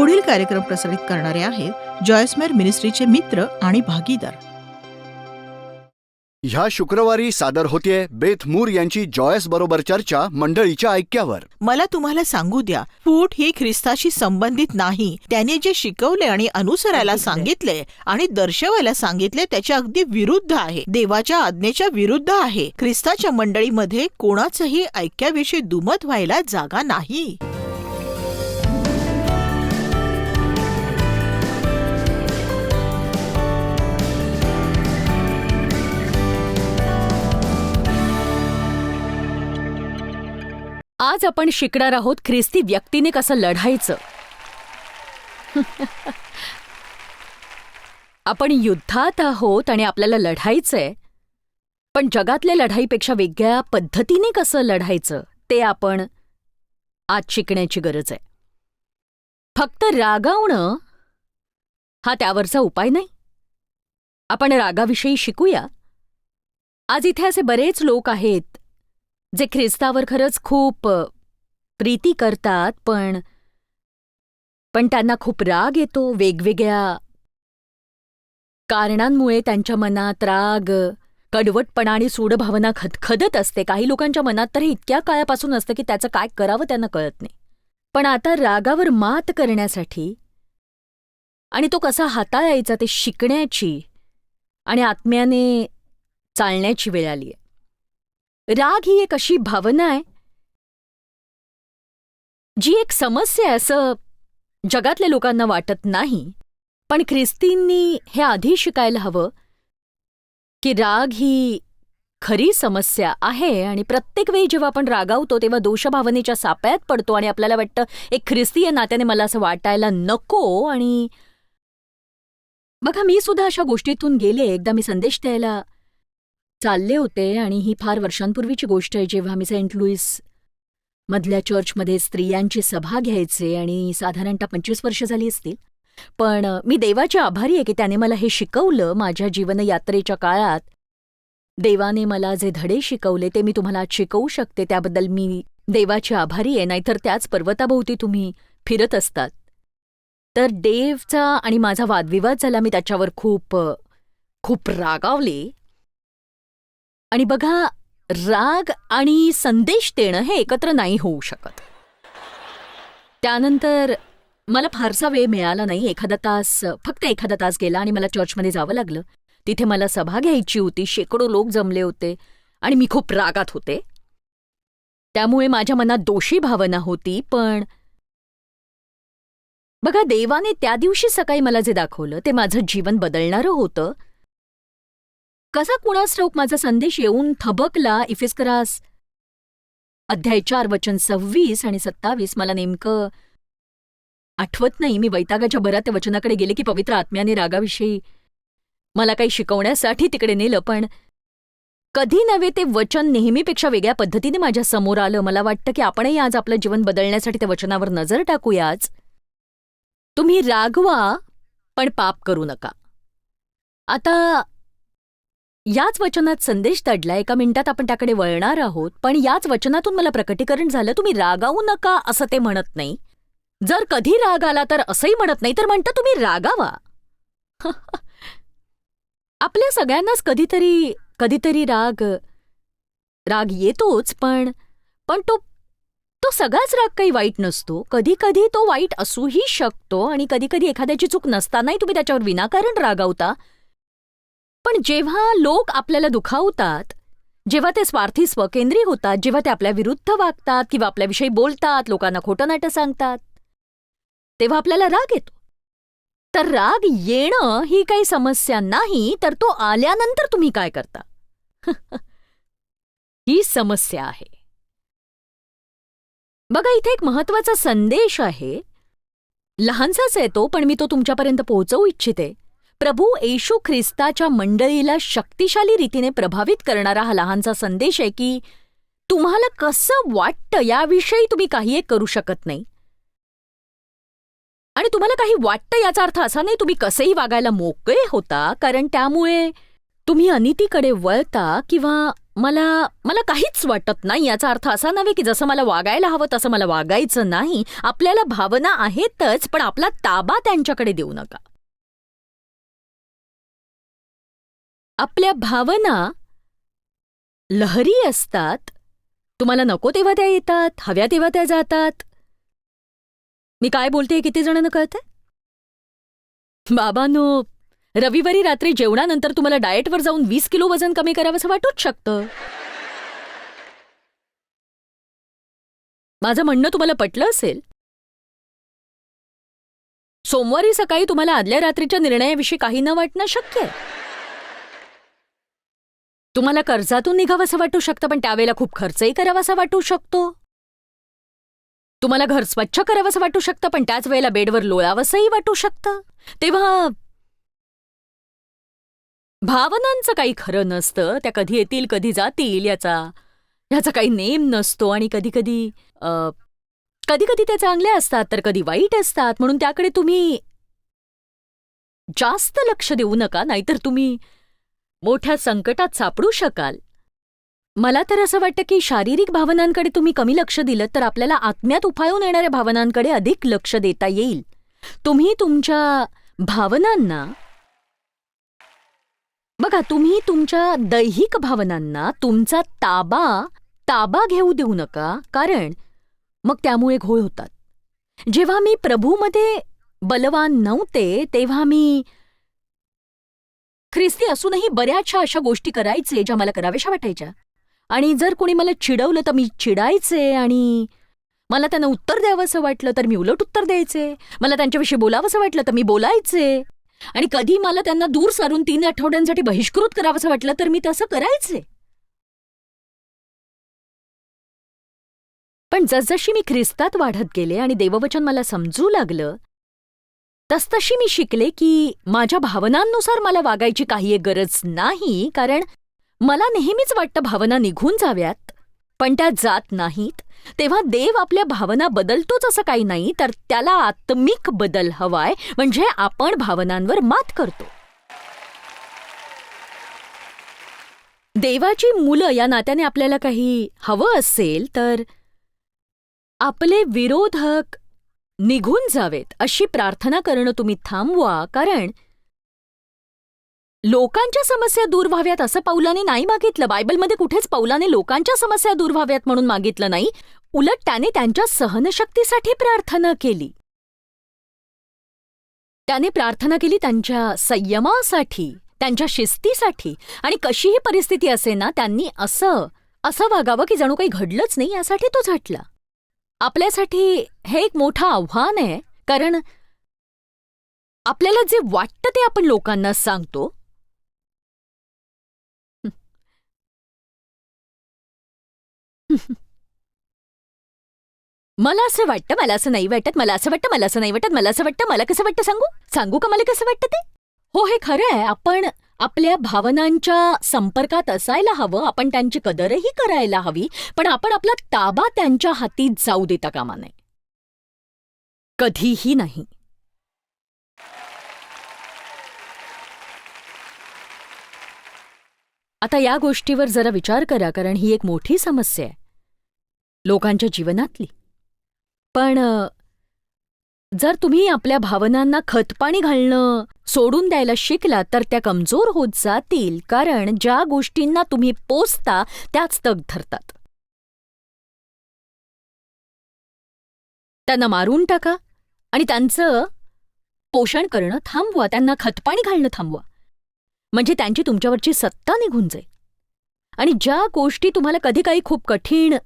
पुढील कार्यक्रम प्रसारित करणारे आहेत जॉयस्मेर मिनिस्ट्रीचे मित्र आणि भागीदार. ह्या शुक्रवारी सादर होतीये बेथ मूर यांची जॉयस बरोबर चर्चा मंडळीच्या ऐक्यावर. मला तुम्हाला सांगू द्या फूट ही ख्रिस्ताशी संबंधित नाही. त्याने जे शिकवले आणि अनुसरायला सांगितले आणि दर्शवायला सांगितले त्याच्या अगदी विरुद्ध आहे. देवाच्या आज्ञेच्या विरुद्ध आहे. ख्रिस्ताच्या मंडळीमध्ये कोणाचंही ऐक्याविषयी दुमत व्हायला जागा नाही. आज आपण शिकणार आहोत ख्रिस्ती व्यक्तीने कसं लढायचं. आपण युद्धात आहोत आणि आपल्याला लढायचंय पण जगातल्या लढाईपेक्षा वेगळ्या पद्धतीने कसं लढायचं ते आपण आज शिकण्याची गरज आहे. फक्त रागावणं हा त्यावरचा उपाय नाही. आपण रागाविषयी शिकूया. आज इथे असे बरेच लोक आहेत जे ख्रिस्तावर खरंच खूप प्रीती करतात पण पण त्यांना खूप राग येतो वेगवेगळ्या कारणांमुळे त्यांच्या मनात राग कडवटपणा आणि सूडभावना खदखदत असते. काही लोकांच्या मनात तर हे इतक्या काळापासून असतं की त्याचं काय करावं त्यांना कळत नाही. पण आता रागावर मात करण्यासाठी आणि तो कसा हाताळायचा ते शिकण्याची आणि आत्म्याने चालण्याची वेळ आली आहे राग ही एक अशी भावना आहे जी एक समस्या आहे असं जगातल्या लोकांना वाटत नाही. पण ख्रिस्तींनी हे आधी शिकायला हवं की राग ही खरी समस्या आहे आणि प्रत्येक वेळी जेव्हा आपण रागावतो तेव्हा दोषभावनेच्या सापळ्यात पडतो आणि आपल्याला वाटतं एक ख्रिस्तीय नात्याने मला असं वाटायला नको. आणि बघा मी सुद्धा अशा गोष्टीतून गेले. एकदा मी संदेश द्यायला चालले होते आणि ही फार वर्षांपूर्वीची गोष्ट आहे. जेव्हा मी सेंट लुईस मधल्या चर्चमध्ये स्त्रियांची सभा घ्यायचे आणि साधारणतः पंचवीस वर्ष झाली असतील. पण मी देवाच्या आभारी आहे की त्याने मला हे शिकवलं. माझ्या जीवनयात्रेच्या काळात देवाने मला जे धडे शिकवले ते मी तुम्हाला आज शिकवू शकते. त्याबद्दल मी देवाची आभारी आहे. नाहीतर त्याच पर्वताभोवती तुम्ही फिरत असतात. तर देवचा आणि माझा वादविवाद झाला. मी त्याच्यावर खूप खूप रागावले. आणि बघा राग आणि संदेश देणं हे एकत्र नाही होऊ शकत. त्यानंतर मला फारसा वेळ मिळाला नाही. एखादा तास फक्त एखादा तास गेला आणि मला चर्चमध्ये जावं लागलं. तिथे मला सभा घ्यायची होती. शेकडो लोक जमले होते आणि मी खूप रागात होते. त्यामुळे माझ्या मनात दोषी भावना होती पण बघा देवाने त्या दिवशी सकाळी मला जे दाखवलं ते माझं जीवन बदलणारं होतं. कसा कुणास ठाऊक माझा संदेश येऊन थबकला इफिस्करास अध्याय चार वचन सव्वीस आणि सत्तावीस मला नेमकं आठवत नाही. मी वैतागाच्या भरात त्या वचनाकडे गेले की पवित्र आत्म्याने रागाविषयी मला काही शिकवण्यासाठी तिकडे नेलं पण कधी नव्हे ते वचन नेहमीपेक्षा वेगळ्या पद्धतीने माझ्यासमोर आलं. मला वाटतं की आपणही आज आपलं जीवन बदलण्यासाठी त्या वचनावर नजर टाकूयाच. तुम्ही रागवा पण पाप करू नका. आता याच वचनात संदेश दडला एका मिनिटात आपण त्याकडे वळणार आहोत. पण याच वचनातून मला प्रकटीकरण झालं. तुम्ही रागावू नका असं ते म्हणत नाही. जर कधी राग आला तर असंही म्हणत नाही. तर म्हणतं तुम्ही रागावा. आपल्या सगळ्यांनाच कधीतरी कधीतरी राग राग येतोच. पण पण तो तो सगळाच राग काही वाईट नसतो. कधी कधी तो वाईट असूही शकतो. आणि कधी कधी एखाद्याची चूक नसतानाही तुम्ही त्याच्यावर विनाकारण रागावता. पण जेव्हा लोक आपल्याला दुखावतात जेव्हा ते स्वार्थी स्वकेंद्री होतात जेव्हा ते आपल्या विरुद्ध वागतात किंवा आपल्याविषयी बोलतात लोकांना खोटं नाटं सांगतात तेव्हा आपल्याला राग येतो. तर राग येणं ही काही समस्या नाही तर तो आल्यानंतर तुम्ही काय करता? ही समस्या आहे. बघा इथे एक महत्त्वाचा संदेश आहे. लहानसाच येतो पण मी तो तुमच्यापर्यंत पोहोचवू इच्छिते. प्रभू येशू ख्रिस्ताच्या मंडळीला शक्तिशाली रीतीने प्रभावित करणारा हा लहानसा संदेश आहे की तुम्हाला कसं वाटतं याविषयी तुम्ही काही एक करू शकत नाही. आणि तुम्हाला काही वाटतं याचा अर्थ असा नाही तुम्ही कसेही वागायला मोकळे होता कारण त्यामुळे तुम्ही अनितीकडे वळता किंवा मला मला काहीच वाटत नाही याचा अर्थ असा नव्हे की जसं मला वागायला हवं तसं मला वागायचं नाही. आपल्याला भावना आहेतच पण आपला ताबा त्यांच्याकडे देऊ नका. आपल्या भावना लहरी असतात. तुम्हाला नको तेव्हा त्या येतात हव्या तेव्हा त्या जातात. मी काय बोलते किती जणांना कळतंय? बाबानो रविवारी रात्री जेवणानंतर तुम्हाला डाएटवर जाऊन वीस किलो वजन कमी करावंसं वाटूच शकतं. माझं म्हणणं तुम्हाला पटलं असेल? सोमवारी सकाळी तुम्हाला आदल्या रात्रीच्या निर्णयाविषयी काही न वाटणं शक्य आहे. तुम्हाला कर्जातून निघावंसं वाटू शकतं पण त्यावेळेला खूप खर्चही करावासा वाटू शकतो. तुम्हाला घर स्वच्छ करावंसं वाटू शकतं पण त्याच वेळेला बेडवर लोळावंसंही वाटू शकतं. तेव्हा भावनांचं काही खरं नसतं त्या कधी येतील कधी जातील याचा ह्याचा काही नेम नसतो आणि कधी कधी कधी कधी त्या चांगल्या असतात तर कधी वाईट असतात. म्हणून त्याकडे तुम्ही जास्त लक्ष देऊ नका नाहीतर तुम्ही मोठ्या संकटात सापडू शकाल. मला तर असं वाटतं की शारीरिक भावनांकडे तुम्ही कमी लक्ष दिलं तर आपल्याला आत्म्यात उफाळून येणाऱ्या भावनांकडे अधिक लक्ष देता येईल. तुम्ही तुमच्या भावनांना बघा तुम्ही तुमच्या दैहिक भावनांना तुमचा ताबा ताबा घेऊ देऊ नका कारण मग त्यामुळे घोळ होतात. जेव्हा मी प्रभूमध्ये बलवान नव्हते तेव्हा मी ख्रिस्ती असूनही बऱ्याचशा अशा गोष्टी करायचे ज्या मला कराव्याशा वाटायच्या. आणि जर कोणी मला चिडवलं तर मी चिडायचे आणि मला त्यांना उत्तर द्यावंसं वाटलं तर मी उलट उत्तर द्यायचे. मला त्यांच्याविषयी बोलावंसं वाटलं तर मी बोलायचे. आणि कधी मला त्यांना दूर सारून तीन आठवड्यांसाठी बहिष्कृत करावंसं वाटलं तर मी तसं करायचे. पण जसजशी मी ख्रिस्तात वाढत गेले आणि देववचन मला समजू लागलं तसतशी मी शिकले की माझ्या भावनांनुसार मला वागायची काही एक गरज नाही कारण मला नेहमीच वाटतं भावना निघून जाव्यात पण त्या जात नाहीत. तेव्हा देव आपल्या भावना बदलतोच असं काही नाही तर त्याला आत्मिक बदल हवाय म्हणजे आपण भावनांवर मात करतो. देवाची मुलं या नात्याने आपल्याला काही हवं असेल तर आपले विरोधक निघून जावेत अशी प्रार्थना करणं तुम्ही थांबवा कारण लोकांच्या समस्या दूर व्हाव्यात असं पौलाने नाही मागितलं. बायबलमध्ये कुठेच पौलाने लोकांच्या समस्या दूर व्हाव्यात म्हणून मागितलं नाही. उलट त्याने त्यांच्या सहनशक्तीसाठी प्रार्थना केली. त्याने प्रार्थना केली त्यांच्या संयमासाठी त्यांच्या शिस्तीसाठी. आणि कशीही परिस्थिती असे ना त्यांनी असं असं वागावं की जणू काही घडलंच नाही यासाठी तो झटला. आपल्यासाठी हे एक मोठं आव्हान आहे कारण आपल्याला जे वाटतं ते आपण लोकांना सांगतो. मला असं वाटतं मला असं नाही वाटत मला असं वाटतं मला असं नाही वाटत मला असं वाटतं मला कसं वाटतं सांगू? सांगू का मला कसं वाटतं ते? हो हे खरं आहे. आपण आपल्या भावनांच्या संपर्कात असायला हवं. आपण त्यांची कदरही करायला हवी. पण आपण आपला ताबा त्यांच्या हाती जाऊ देता कामा नये. कधीही नाही. आता या गोष्टीवर जरा विचार करा कारण ही एक मोठी समस्या आहे. लोकांच्या जीवनातली. पण जर तुम्ही आपल्या भावनांना खतपाणी घालणं सोडून द्यायला शिकलात तर त्या कमजोर होत जातील कारण ज्या गोष्टींना तुम्ही पोचता त्याच तग धरतात. त्यांना मारून टाका आणि त्यांचं पोषण करणं थांबवा त्यांना खतपाणी घालणं थांबवा. म्हणजे त्यांची तुमच्यावरची सत्ता निघून जाईल. आणि ज्या गोष्टी तुम्हाला कधी काही खूप कठीण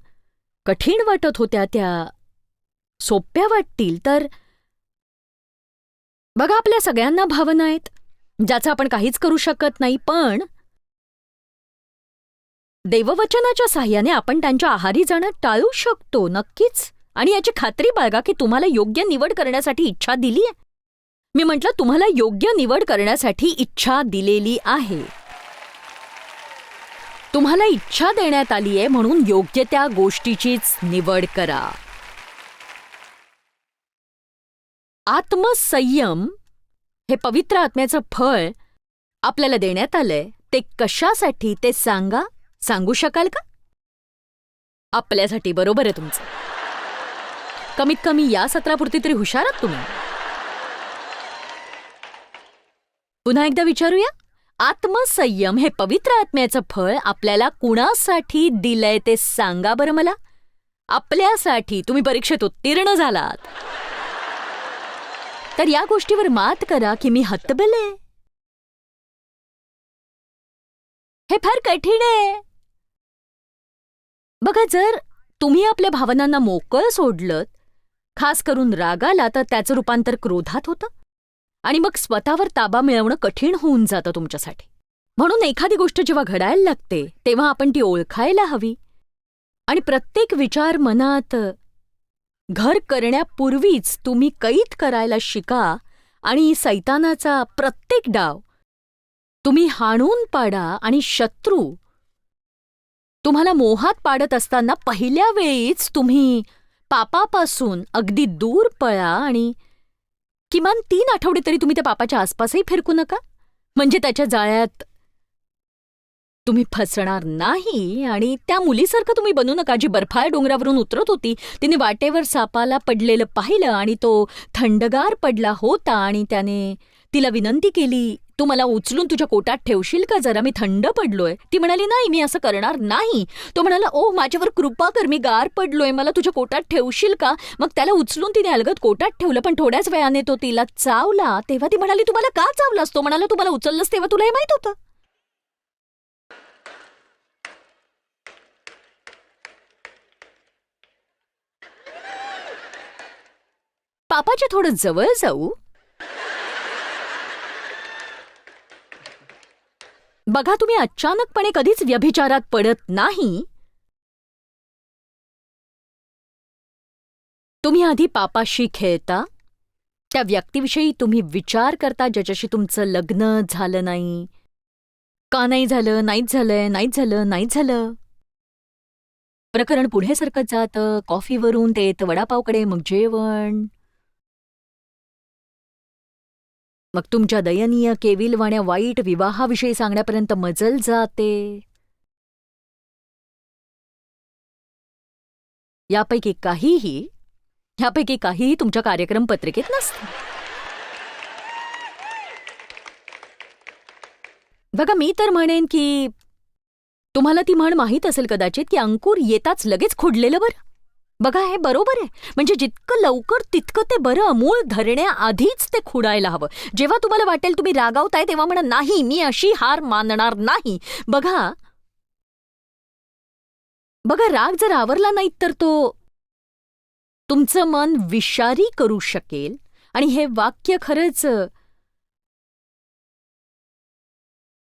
कठीण वाटत होत्या त्या सोप्या वाटतील तर बघा आपल्या सगळ्यांना भावना आहेत ज्याचं आपण काहीच करू शकत नाही पण देववचनाच्या साह्याने आपण त्यांच्या आहारी जाणं टाळू शकतो नक्कीच. आणि याची खात्री बाळगा की तुम्हाला योग्य निवड करण्यासाठी इच्छा दिली आहे. मी म्हटलं तुम्हाला योग्य निवड करण्यासाठी इच्छा दिलेली आहे. तुम्हाला इच्छा देण्यात आली आहे म्हणून योग्य त्या गोष्टीचीच निवड करा. आत्मसंयम हे पवित्र आत्म्याचं फळ आपल्याला देण्यात आलंय. ते कशासाठी ते सांगा? सांगू शकाल का? आपल्यासाठी बरोबर आहे तुमचं. कमीत कमी या सत्रापुरती तरी हुशार आहात तुम्ही. पुन्हा एकदा विचारूया? आत्मसंयम हे पवित्र आत्म्याचं फळ आपल्याला कुणासाठी दिलंय ते सांगा बरं मला. आपल्यासाठी तुम्ही परीक्षेत उत्तीर्ण झालात. तर या गोष्टीवर मात करा की मी हतबले हे फार कठीण आहे. बघा जर तुम्ही आपल्या भावनांना मोकळं सोडलं खास करून रागाला तर त्याचं रूपांतर क्रोधात होतं. आणि मग स्वतःवर ताबा मिळवणं कठीण होऊन जातं तुमच्यासाठी. म्हणून एखादी गोष्ट जेव्हा घडायला लागते तेव्हा आपण ती ओळखायला हवी. आणि प्रत्येक विचार मनात घर करण्यापूर्वीच तुम्ही कैद करायला शिका आणि सैतानाचा प्रत्येक डाव तुम्ही हाणून पाडा आणि शत्रू तुम्हाला मोहात पाडत असताना पहिल्या वेळीच तुम्ही पापापासून अगदी दूर पळा आणि किमान तीन आठवडे तरी तुम्ही त्या पापाच्या आसपासही फिरकू नका. म्हणजे त्याच्या जाळ्यात तुम्ही फसणार नाही आणि त्या मुलीसारखं तुम्ही बनू नका. जी बर्फाळ डोंगरावरून उतरत होती तिने वाटेवर सापाला पडलेलं पाहिलं आणि तो थंडगार पडला होता आणि त्याने तिला विनंती केली तू मला उचलून तुझ्या कोटात ठेवशील का? जरा मी थंड पडलोय. ती म्हणाली नाही मी असं करणार नाही. तो म्हणाला ओ माझ्यावर कृपा कर मी गार पडलोय. मला तुझ्या कोटात ठेवशील का? मग त्याला उचलून तिने अलगत कोटात ठेवलं पण थोड्याच वेळाने तो तिला चावला. तेव्हा ती म्हणाली तुम्हाला का चावलास? तो म्हणाला तुम्हाला उचललंस तेव्हा तुला हे माहीत होतं. पापाच्या थोडं जवळ जाऊ. बघा तुम्ही अचानकपणे कधीच व्यभिचारात पडत नाही. तुम्ही आधी पापाशी खेळता. त्या व्यक्तीविषयी तुम्ही विचार करता ज्याच्याशी तुमचं लग्न झालं नाही. का नाही झालं नाहीच झालंय नाहीच झालं नाहीच झालं. प्रकरण पुढे सरकत जातं. कॉफीवरून ते येतं वडापावकडे मग जेवण. मग तुमच्या दयनीय केविलवाण्या वाईट विवाहाविषयी सांगण्यापर्यंत मजल जाते. यापैकी काहीही ह्यापैकी काहीही तुमच्या कार्यक्रम पत्रिकेत नसतं. बघा मी तर म्हणेन की तुम्हाला ती म्हण माहीत असेल कदाचित की अंकुर येताच लगेच खुडलेलं बरं. बघा हे बरोबर आहे. म्हणजे जितकं लवकर तितकं ते बरं. मूळ धरण्याआधीच ते खुडायला हवं. जेव्हा तुम्हाला वाटेल तुम्ही रागावताय तेव्हा म्हणा नाही मी अशी हार मानणार नाही. बघा. बघा राग जर आवरला नाही तर तो तुमचं मन विषारी करू शकेल. आणि हे वाक्य खरंच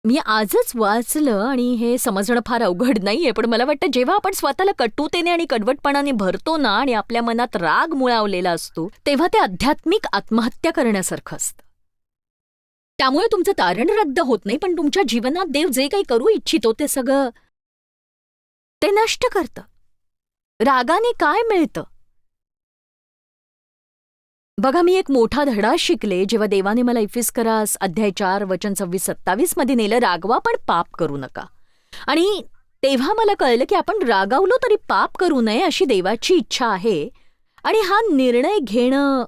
मी आजच वाचलं आणि हे समजणं फार अवघड नाहीये पण मला वाटतं जेव्हा आपण स्वतःला कटुतेने आणि कडवटपणाने भरतो ना आणि आपल्या मनात राग मुळावलेला असतो तेव्हा ते आध्यात्मिक आत्महत्या करण्यासारखं असतं. त्यामुळे तुमचं तारण रद्द होत नाही पण तुमच्या जीवनात देव जे काही करू इच्छितो ते सगळं ते नष्ट करतं. रागाने काय मिळतं? बघा मी एक मोठा धडा शिकले जेव्हा देवाने मला इफिस्करास अध्याय चार वचन सव्वीस सत्तावीसमध्ये नेलं रागवा पण पाप करू नका. आणि तेव्हा मला कळलं की आपण रागावलो तरी पाप करू नये अशी देवाची इच्छा आहे. आणि हा निर्णय घेणं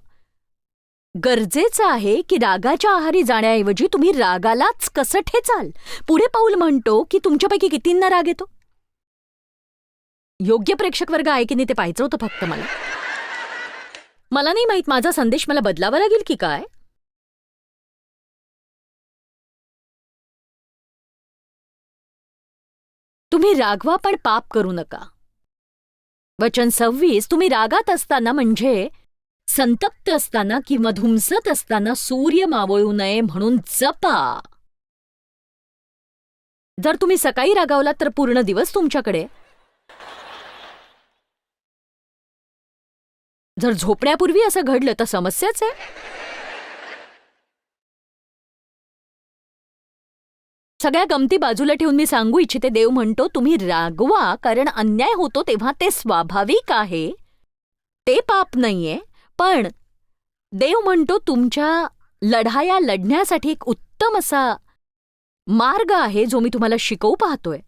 गरजेचं आहे की रागाच्या आहारी जाण्याऐवजी तुम्ही रागालाच कसं ठेचाल? पुढे पाऊल म्हणतो की तुमच्यापैकी कितींना राग येतो? योग्य प्रेक्षक वर्ग आहे की नाही ते पाहायचं होतं फक्त मला. मला नाही माहीत माझा संदेश मला बदलावा लागेल की काय? तुम्ही रागवा पण पाप करू नका. वचन सव्वीस तुम्ही रागात असताना म्हणजे संतप्त असताना किंवा धुमसत असताना सूर्य मावळू नये म्हणून जपा. जर तुम्ही सकाळी रागावलात तर पूर्ण दिवस तुमच्याकडे. जर झोपण्यापूर्वी असं घडलं तर समस्याच आहे. सगळ्या गमती बाजूला ठेवून मी सांगू इच्छिते देव म्हणतो तुम्ही रागवा कारण अन्याय होतो तेव्हा ते स्वाभाविक आहे. ते पाप नाहीये पण देव म्हणतो तुमच्या लढाया लढण्यासाठी एक उत्तम असा मार्ग आहे जो मी तुम्हाला शिकवू पाहतोय.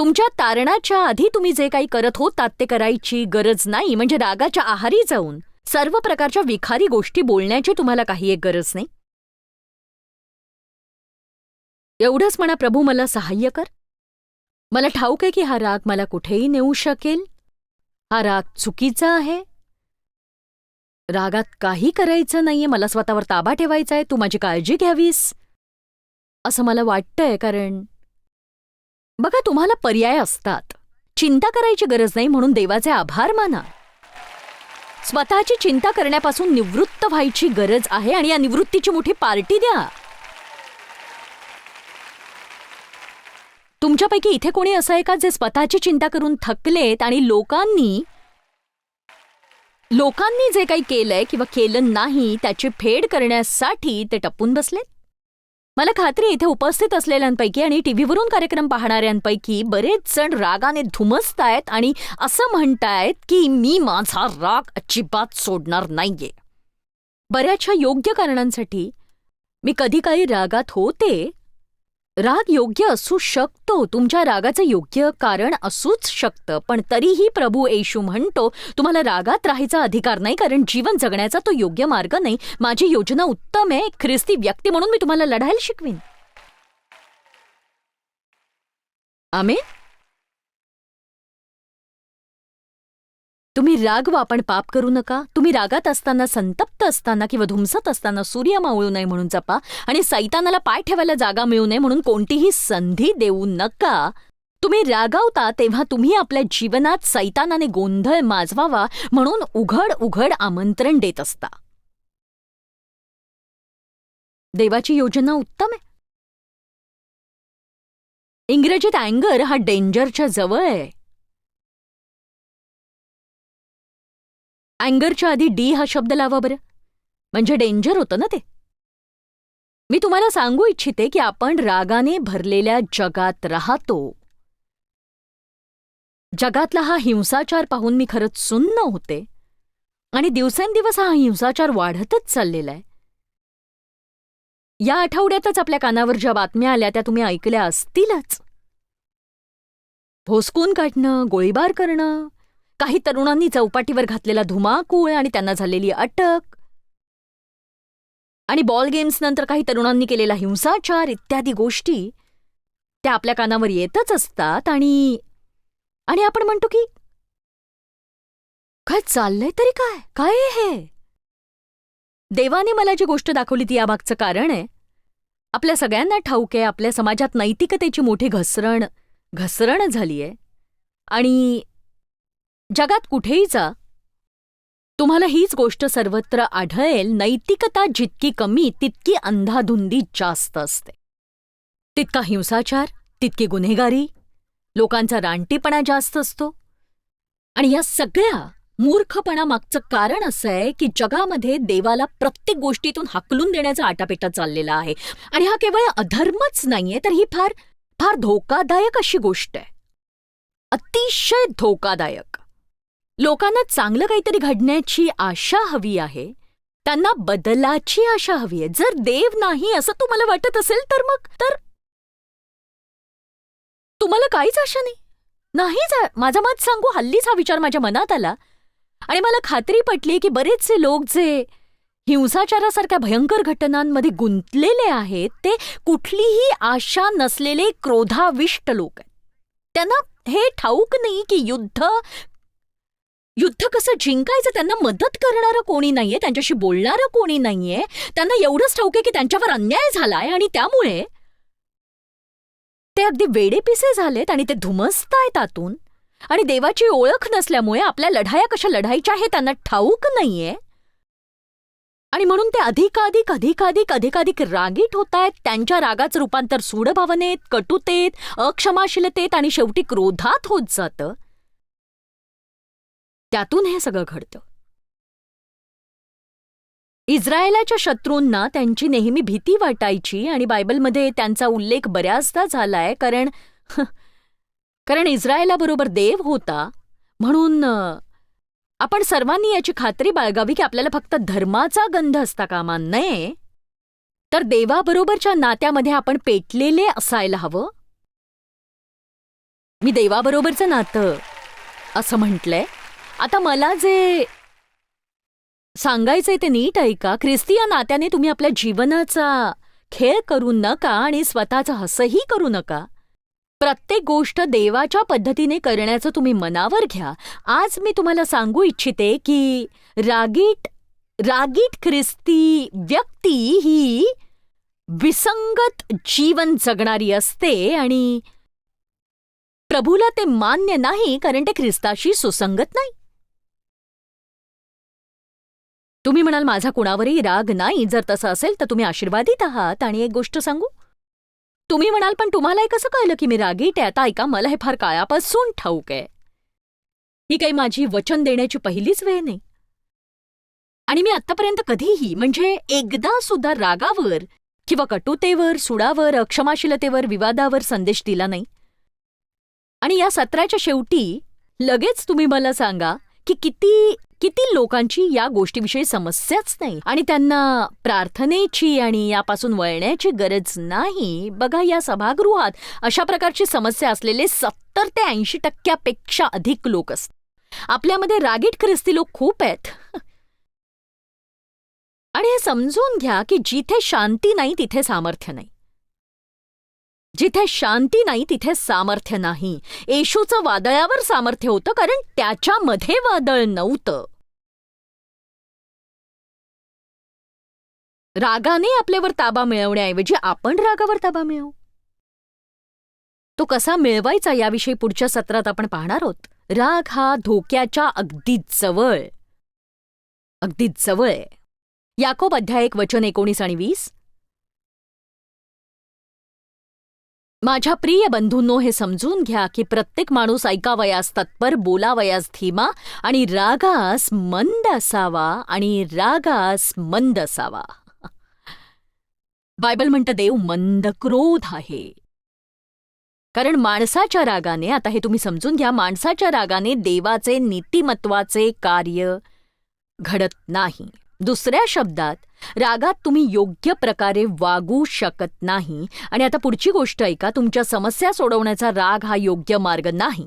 तुमच्या तारणाच्या आधी तुम्ही जे काही करत होतात ते करायची गरज नाही. म्हणजे रागाच्या आहारी जाऊन सर्व प्रकारच्या विखारी गोष्टी बोलण्याची तुम्हाला काही एक गरज नाही? एवढंच म्हणा प्रभू मला सहाय्य कर. मला ठाऊक आहे की हा राग मला कुठेही नेऊ शकेल. हा राग चुकीचा आहे. रागात काही करायचं नाहीये. मला स्वतःवर ताबा ठेवायचा आहे. तू माझी काळजी घ्यावीस. असं मला वाटतंय कारण बघा तुम्हाला पर्याय असतात. चिंता करायची गरज नाही म्हणून देवाचे आभार माना. स्वतःची चिंता करण्यापासून निवृत्त व्हायची गरज आहे आणि या निवृत्तीची मोठी पार्टी द्या. तुमच्यापैकी इथे कोणी असं आहे का जे स्वतःची चिंता करून थकलेत आणि लोकांनी लोकांनी जे काही केलंय किंवा केलं नाही त्याची फेड करण्यासाठी ते टपून बसलेत? मला खात्री इथे उपस्थित असलेल्यांपैकी आणि टीव्हीवरून कार्यक्रम पाहणाऱ्यांपैकी बरेच जण रागाने धुमसतायत आणि असं म्हणतायत की मी माझा राग अजिबात सोडणार नाहीये. बऱ्याचशा योग्य कारणांसाठी मी कधी काही रागात होते राग योग्य असू शकतो. तुमच्या रागाचं योग्य कारण असूच शकतं. पण तरीही प्रभू येशू म्हणतो तुम्हाला रागात राहायचा अधिकार नाही कारण जीवन जगण्याचा तो योग्य मार्ग नाही. माझी योजना उत्तम आहे. ख्रिस्ती व्यक्ती म्हणून मी तुम्हाला लढायला शिकवीन. आम्ही तुम्ही रागवा पण पाप करू नका. तुम्ही रागात असताना संतप्त असताना किंवा धुमसत असताना सूर्य मावळू नये म्हणून जपा आणि सैतानाला पाय ठेवायला जागा मिळू नये म्हणून कोणतीही संधी देऊ नका. तुम्ही रागावता तेव्हा तुम्ही आपल्या जीवनात सैतानाने गोंधळ माजवावा म्हणून उघड उघड आमंत्रण देत असता. देवाची योजना उत्तम आहे. इंग्रजीत अँगर हा डेंजरच्या जवळ आहे. अँगरच्या आधी डी हा शब्द लावा बरं. म्हणजे डेंजर होतं ना ते. मी तुम्हाला सांगू इच्छिते की आपण रागाने भरलेल्या जगात राहतो. जगातला हा हिंसाचार पाहून मी खरंच सुन्न होते. आणि दिवसेंदिवस हा हिंसाचार वाढतच चाललेला आहे. या आठवड्यातच आपल्या कानावर ज्या बातम्या आल्या त्या तुम्ही ऐकल्या असतीलच. भोसकून काढणं गोळीबार करणं काही तरुणांनी चौपाटीवर घातलेला धुमाकूळ आणि त्यांना झालेली अटक. आणि बॉल गेम्स नंतर काही तरुणांनी केलेला हिंसाचार इत्यादी गोष्टी त्या आपल्या कानावर येतच असतात आणि आणि आपण म्हणतो की काय चाललंय तरी काय? काय हे? देवाने मला जी गोष्ट दाखवली ती यामागचं कारण आहे. आपल्या सगळ्यांना ठाऊक आहे आपल्या समाजात नैतिकतेची मोठी घसरण घसरण झालीय. आणि जगात कुठेही जा. तुम्हाला हीच गोष्ट सर्वत्र आढळेल नैतिकता जितकी कमी तितकी अंधाधुंदी जास्त असते. तितका हिंसाचार तितकी गुन्हेगारी लोकांचा रानटीपणा जास्त असतो. आणि या सगळ्या मूर्खपणामागचं कारण असं आहे की जगामध्ये देवाला प्रत्येक गोष्टीतून हाकलून देण्याचा आटापेटा चाललेला आहे. आणि हा केवळ अधर्मच नाहीये तर ही फार फार धोकादायक अशी गोष्ट आहे. अतिशय धोकादायक. लोकांना चांगलं काहीतरी घडण्याची आशा हवी आहे. त्यांना बदलाची आशा हवी आहे. जर देव नाही असं तुम्हाला वाटत असेल तर मग? तर तुम्हाला काहीच आशा नाही. नाहीच माझं मत सांगू हल्लीच हा विचार माझ्या मनात आला. आणि मला खात्री पटली की बरेचसे लोक जे हिंसाचारासारख्या भयंकर घटनांमध्ये गुंतलेले आहेत ते कुठलीही आशा नसलेले क्रोधाविष्ट लोक आहेत. त्यांना हे ठाऊक नाही की युद्ध युद्ध कसं जिंकायचं त्यांना मदत करणारं कोणी नाहीये त्यांच्याशी बोलणारं कोणी नाहीये त्यांना एवढंच ठाऊक आहे की त्यांच्यावर अन्याय झालाय आणि त्यामुळे ते अगदी वेडेपिसे झालेत आणि ते धुमसतायत आतून. आणि देवाची ओळख नसल्यामुळे आपल्या लढाया कशा लढायच्या हे त्यांना ठाऊक नाहीये. आणि म्हणून ते अधिकाधिक अधिकाधिक अधिकाधिक रागीट होत आहेत त्यांच्या रागाचं रूपांतर सूडभावनेत कटुतेत अक्षमाशीलतेत आणि शेवटी क्रोधात होत जातं. त्यातून हे सगळं घडतं. इस्रायलाच्या शत्रूंना त्यांची नेहमी भीती वाटायची आणि बायबलमध्ये त्यांचा उल्लेख बऱ्याचदा झालाय कारण कारण इस्रायलाबरोबर देव होता. म्हणून आपण सर्वांनी याची खात्री बाळगावी की आपल्याला फक्त धर्माचा गंध असता कामा नये. तर देवाबरोबरच्या नात्यामध्ये आपण पेटलेले असायला हवं. मी देवाबरोबरचं नातं असं म्हटलंय. आता मला जे सांगायचंय ते नीट ऐका. ख्रिस्ती या नात्याने तुम्ही आपल्या जीवनाचा खेळ करू नका आणि स्वतःचं हसही करू नका. प्रत्येक गोष्ट देवाच्या पद्धतीने करण्याचं तुम्ही मनावर घ्या. आज मी तुम्हाला सांगू इच्छिते की रागीट रागीट ख्रिस्ती व्यक्ती ही विसंगत जीवन जगणारी असते आणि प्रभूला ते मान्य नाही कारण ते ख्रिस्ताशी सुसंगत नाही. तुम्ही म्हणाल माझा कुणावरही राग नाही जर तसं असेल तर तुम्ही आशीर्वादित आहात. आणि एक गोष्ट सांगू? तुम्ही म्हणाल पण तुम्हाला कसं कळलं की मी रागीट आहे? आता ऐका मला हे फार काळापासून ठाऊक आहे. ही काही माझी वचन देण्याची पहिलीच वेळ नाही. आणि मी आत्तापर्यंत कधीही म्हणजे एकदा सुद्धा रागावर किंवा कटुतेवर सुडावर अक्षमाशीलतेवर विवादावर संदेश दिला नाही. आणि या सत्राच्या शेवटी लगेच तुम्ही मला सांगा की किती किती लोकांची या गोष्टीविषयी समस्याच नाही. आणि त्यांना प्रार्थनेची आणि यापासून वळण्याची गरज नाही. बघा या सभागृहात अशा प्रकारची समस्या असलेले सत्तर ते ऐंशी टक्क्यापेक्षा अधिक लोक असतात. आपल्यामध्ये रागीट ख्रिस्ती लोक खूप आहेत. आणि हे समजून घ्या की जिथे शांती नाही तिथे सामर्थ्य नाही. जिथे शांती नाही तिथे सामर्थ्य नाही. येशूचं वादळावर सामर्थ्य होतं कारण त्याच्यामध्ये वादळ नव्हतं. रागाने आपल्यावर ताबा मिळवण्याऐवजी आपण रागावर ताबा मिळवू. तो कसा मिळवायचा याविषयी पुढच्या सत्रात आपण पाहणार आहोत. राग हा धोक्याच्या अगदी जवळ. अगदी जवळ याकोब अध्याय एक वचन एकोणीस आणि वीस. माझ्या प्रिय बंधूंनो हे समजून घ्या की प्रत्येक माणूस ऐकावयास तत्पर बोलावयास धीमा आणि रागास मंद असावा आणि रागास मंद असावा. बायबल म्हणतं देव मंद क्रोध आहे. कारण माणसाच्या रागाने आता हे तुम्ही समजून घ्या माणसाच्या रागाने देवाचे नीतिमत्वाचे कार्य घडत नाही. दुसऱ्या शब्दात रागात तुम्ही योग्य प्रकारे वागू शकत नाही. आणि आता पुढची गोष्ट ऐका तुमच्या समस्या सोडवण्याचा राग हा योग्य मार्ग नाही.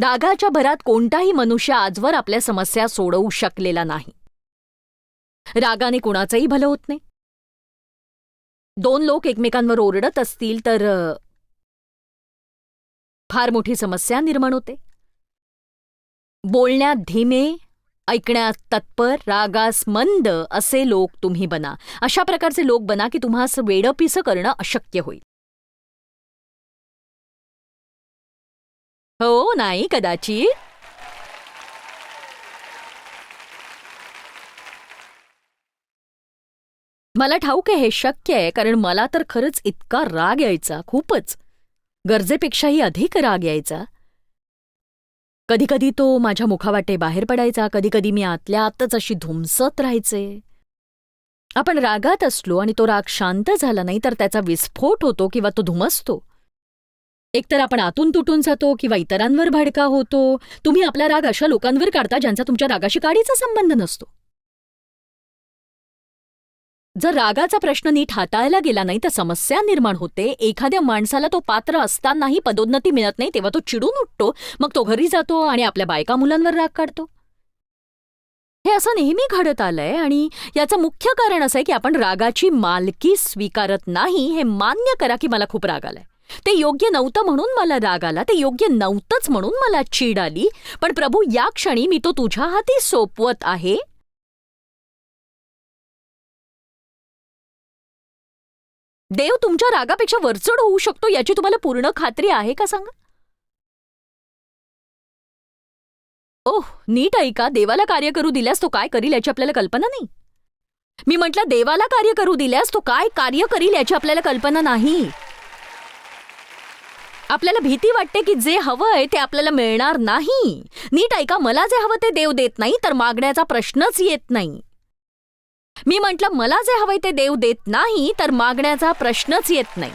रागाच्या भरात कोणताही मनुष्य आजवर आपल्या समस्या सोडवू शकलेला नाही. रागाने कुणाचंही भलं होत नाही. दोन लोक एकमेकांवर ओरडत असतील तर फार मोठी समस्या निर्माण होते. बोलण्यात धीमे ऐकण्यात तत्पर रागास मंद असे लोक तुम्ही बना. अशा प्रकारचे लोक बना की तुम्हास वेडपिसं करणं अशक्य होईल. हो नाही कदाचित. मला ठाऊक आहे हे शक्य आहे कारण मला तर खरंच इतका राग यायचा खूपच. गरजेपेक्षाही अधिक राग यायचा. कधीकधी तो माझ्या मुखावाटे बाहेर पडायचा कधीकधी मी आतल्या आतच अशी धुमसत राहायचे. आपण रागात असलो आणि तो राग शांत झाला नाही तर त्याचा विस्फोट होतो किंवा तो धुमसतो. एकतर आपण आतून तुटून जातो किंवा इतरांवर भडका होतो. तुम्ही आपला राग अशा लोकांवर काढता ज्यांचा तुमच्या रागाशी काडीचा संबंध नसतो. जर रागाचा प्रश्न नीट हाताळला गेला नाही तर समस्या निर्माण होते. एखाद्या माणसाला तो पात्र असतानाही पदोन्नती मिळत नाही तेव्हा तो चिडून उठतो. मग तो घरी जातो आणि आपल्या बायका मुलांवर राग काढतो. हे असं नेहमी घडत आलंय आणि याचं मुख्य कारण असं आहे की आपण रागाची मालकी स्वीकारत नाही हे मान्य करा की मला खूप राग आलाय. ते योग्य नव्हतं म्हणून मला राग आला ते योग्य नव्हतंच म्हणून मला चीड आली. पण प्रभू या क्षणी मी तो तुझ्या हाती सोपवत आहे. देव तुमच्या रागापेक्षा वरचढ होऊ शकतो याची तुम्हाला पूर्ण खात्री आहे का सांगा? ओह नीट ऐका. देवाला कार्य करू दिल्यास तो काय करील याची आपल्याला कल्पना नाही. मी म्हटलं देवाला कार्य करू दिल्यास तो काय कार्य करील याची आपल्याला कल्पना नाही. आपल्याला भीती वाटते की जे हवंय ते आपल्याला मिळणार नाही. नीट ऐका मला जे हवं ते देव देत नाही तर मागण्याचा प्रश्नच येत नाही. मी म्हटलं मला जे हवंय ते देव देत नाही तर मागण्याचा प्रश्नच येत नाही.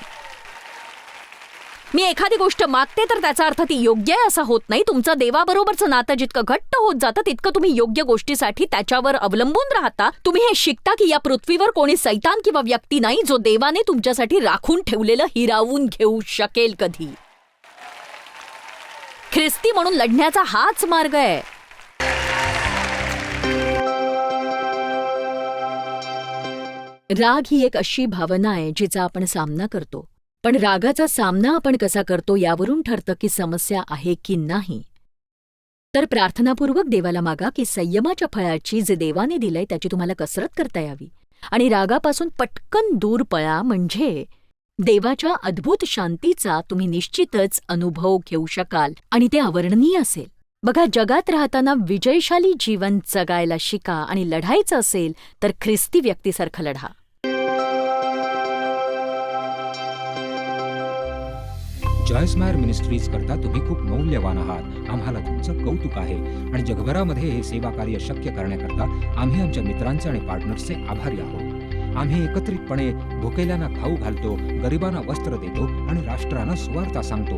मी एखादी गोष्ट मागते तर त्याचा अर्थ ती योग्य आहे असं होत नाही. तुमचं देवाबरोबरचं नातं जितकं घट्ट होत जातं तितकं तुम्ही योग्य गोष्टीसाठी त्याच्यावर अवलंबून राहता. तुम्ही हे शिकता की या पृथ्वीवर कोणी सैतान किंवा व्यक्ती नाही जो देवाने तुमच्यासाठी राखून ठेवलेलं हिरावून घेऊ शकेल कधी. ख्रिस्ती म्हणून लढण्याचा हाच मार्ग आहे. राग ही एक अशी भावना आहे जिचा आपण सामना करतो. पण रागाचा सामना आपण कसा करतो यावरून ठरतं की समस्या आहे की नाही. तर प्रार्थनापूर्वक देवाला मागा की संयमाच्या फळाची जे देवाने दिलंय त्याची तुम्हाला कसरत करता यावी. आणि रागापासून पटकन दूर पळा म्हणजे देवाच्या अद्भुत शांतीचा तुम्ही निश्चितच अनुभव घेऊ शकाल आणि ते अवर्णनीय असेल. बघा जगात राहताना विजयशाली जीवन जगायला शिका आणि लढायचं असेल तर ख्रिस्ती व्यक्तीसारखं लढा. जॉयस मायर मिनिस्ट्रीज करता तुम्ही खूप मौल्यवान आहात. आम्हाला तुमचं कौतुक आहे आणि जगभरामध्ये हे सेवा कार्य शक्य करण्याकरता आम्ही आमच्या मित्रांचे आणि पार्टनर्सचे आभारी आहोत. आम्ही एकत्रितपणे भुकेल्यांना खाऊ घालतो गरिबांना वस्त्र देतो आणि राष्ट्रांना सुवार्ता सांगतो.